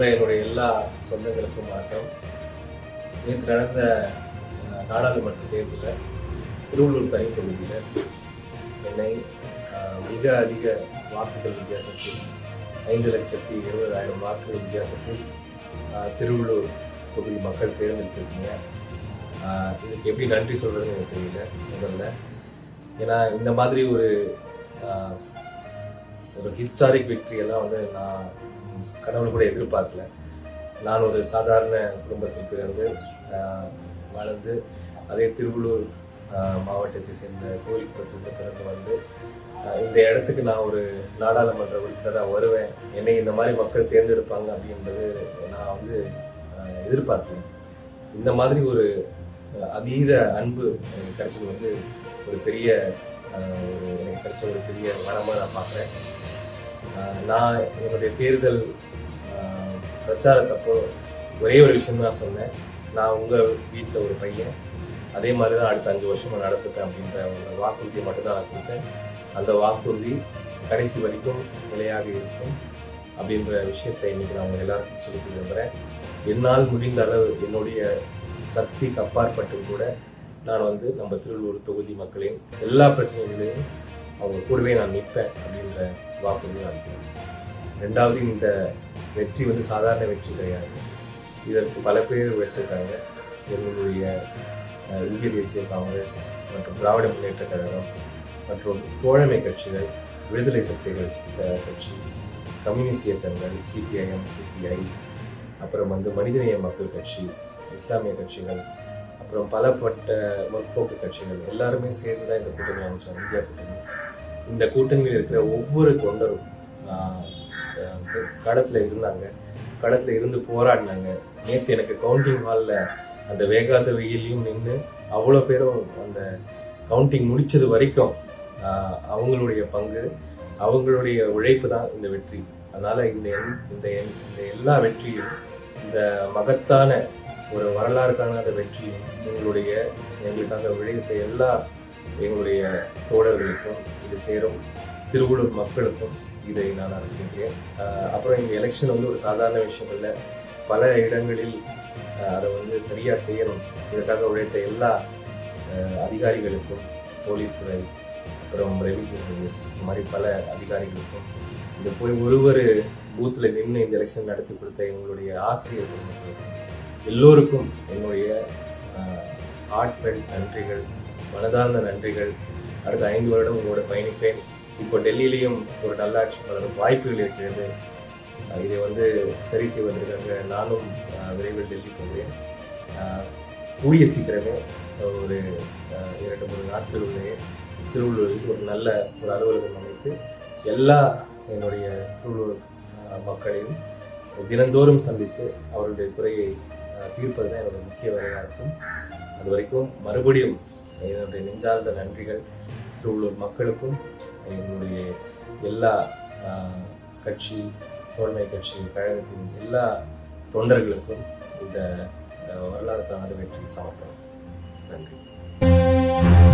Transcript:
சார்ந்த என்னுடைய எல்லா சொந்தங்களுக்கும் வணக்கம். நேற்று நடந்த நாடாளுமன்ற தேர்தலில் திருவள்ளூர் தனி தொகுதியில் என்னை மிக அதிக வாக்குகள் வித்தியாசத்தில் ஐந்து லட்சத்தி எழுபதாயிரம் வாக்கு வித்தியாசத்தில் திருவள்ளூர் தொகுதி மக்கள் தேர்ந்தெடுத்திருக்கீங்க. இதுக்கு எப்படி நன்றி சொல்கிறதுன்னு எனக்கு தெரியல முதல்ல. ஏன்னா இந்த மாதிரி ஒரு ஒரு ஹிஸ்டாரிக் வெற்றியெல்லாம் வந்து நான் கனவுல கூட எதிர்பார்க்கல. நான் ஒரு சாதாரண குடும்பத்தில் பிறந்து வளர்ந்து அதே திருவள்ளூர் மாவட்டத்தை சேர்ந்த கோயில்புரத்துலேருந்து பிறந்து வந்து இந்த இடத்துக்கு நான் ஒரு நாடாளுமன்ற உறுப்பினராக வருவேன். என்னை இந்த மாதிரி மக்கள் தேர்ந்தெடுப்பாங்க அப்படின்றது நான் வந்து ஆஹ், இந்த மாதிரி ஒரு அதீத அன்பு எனக்கு கிடைச்சது வந்து ஒரு பெரிய ஒரு எனக்கு கிடைச்ச ஒரு பெரிய வரமாக நான் பார்க்குறேன். நான் என்னுடைய தேர்தல் பிரச்சாரத்தப்போ ஒரே ஒரு விஷயம் நான் சொன்னேன். நான் உங்கள் வீட்டில் ஒரு பையன். அதே மாதிரி தான் அடுத்த அஞ்சு வருஷமா நடத்துப்பேன் அப்படின்ற ஒரு வாக்குறுதியை மட்டும்தான் நான் கொடுத்தேன். அந்த வாக்குறுதி கடைசி வரைக்கும் நிலையாக இருக்கும் அப்படின்ற விஷயத்தை இன்னைக்கு நான் உங்கள் எல்லாருக்கும் சொல்லி விரும்புகிறேன் என்னால் முடிந்த அளவு என்னுடைய சக்திக்கு அப்பாற்பட்டு கூட நான் வந்து நம்ம திருவள்ளூர் தொகுதி மக்களின் எல்லா பிரச்சனைகளையும் அவங்க கூடவே நான் நிற்பேன் அப்படின்ற வாக்குறுதி நான் அளிக்கிறேன். ரெண்டாவது இந்த வெற்றி வந்து சாதாரண வெற்றி கிடையாது. இதற்கு பல பேர் உழைச்சிருக்காங்க. எங்களுடைய இந்திய தேசிய காங்கிரஸ் மற்றும் திராவிட முன்னேற்ற கழகம் மற்றும் தோழமை கட்சிகள் விடுதலை சக்திகள் கட்சி கம்யூனிஸ்ட் இயக்கங்கள் சிபிஐஎம் சிபிஐ அப்புறம் வந்து மனிதநேய மக்கள் கட்சி இஸ்லாமிய கட்சிகள் அப்புறம் பலப்பட்ட முற்போக்கு கட்சிகள் எல்லாருமே சேர்ந்து தான் இந்த கூட்டணி அமைச்சோம் இந்தியா கூட்டணி. இந்த கூட்டணியில் இருக்கிற ஒவ்வொரு தொண்டரும் களத்தில் இருந்தாங்க. களத்தில் இருந்து போராடினாங்க. நேற்று எனக்கு கவுண்டிங் ஹாலில் அந்த வேகாத வெயிலையும் நின்று அவ்வளோ பேரும் அந்த கவுண்டிங் முடித்தது வரைக்கும் அவங்களுடைய பங்கு அவங்களுடைய உழைப்பு தான் இந்த வெற்றி. அதனால் இந்த இந்த இந்த எல்லா வெற்றியும் இந்த மகத்தான ஒரு வரலாறு காணாத வெற்றியும் எங்களுடைய எங்களுக்காக உழைத்த எல்லா எங்களுடைய தோழர்களுக்கும் இது சேரும் திருவள்ளூர் மக்களுக்கும் இதை நான் அறிவிக்கின்றேன் அப்புறம் இந்த எலெக்ஷன் வந்து ஒரு சாதாரண விஷயம் இல்லை. பல இடங்களில் அதை வந்து சரியாக செய்யணும். இதற்காக உழைத்த எல்லா அதிகாரிகளுக்கும் போலீஸ் துறை அப்புறம் ரெவின்யூ போலீஸ் இந்த மாதிரி பல அதிகாரிகளுக்கும் இந்த போய் ஒரு ஒரு பூத்தில் நின்று இந்த எலெக்ஷன் நடத்தி கொடுத்த எங்களுடைய ஆசிரியர்களுக்கும் எல்லோருக்கும் என்னுடைய ஹார்ட்ஃபெல்ட் நன்றிகள் மனதார்ந்த நன்றிகள். அடுத்த ஐந்து வருடம் உங்களோட பயணிப்பேன். இப்போ டெல்லியிலையும் ஒரு நல்லாட்சி வளரும் வாய்ப்புகள் இருக்கிறது. இதை வந்து சரி செய்வதற்காக நானும் விரைவில் டெல்லி போகிறேன் கூடிய சீக்கிரமே ஒரு இரண்டு மூணு நாட்களுடைய திருவள்ளூரில் ஒரு நல்ல ஒரு அலுவலகம் அமைத்து எல்லா என்னுடைய திருவள்ளூர் மக்களையும் தினந்தோறும் சந்தித்து அவருடைய குறையை தீர்ப்பது தான் என்னோட முக்கிய வேலையாக இருக்கும். அது வரைக்கும் மறுபடியும் என்னுடைய நெஞ்சார்ந்த நன்றிகள் திருவள்ளூர் மக்களுக்கும் என்னுடைய எல்லா கட்சி தோழமை கட்சி கழகத்தின் எல்லா தொண்டர்களுக்கும் இந்த வரலாறு காணாத வெற்றி சமர்ப்பணம். நன்றி.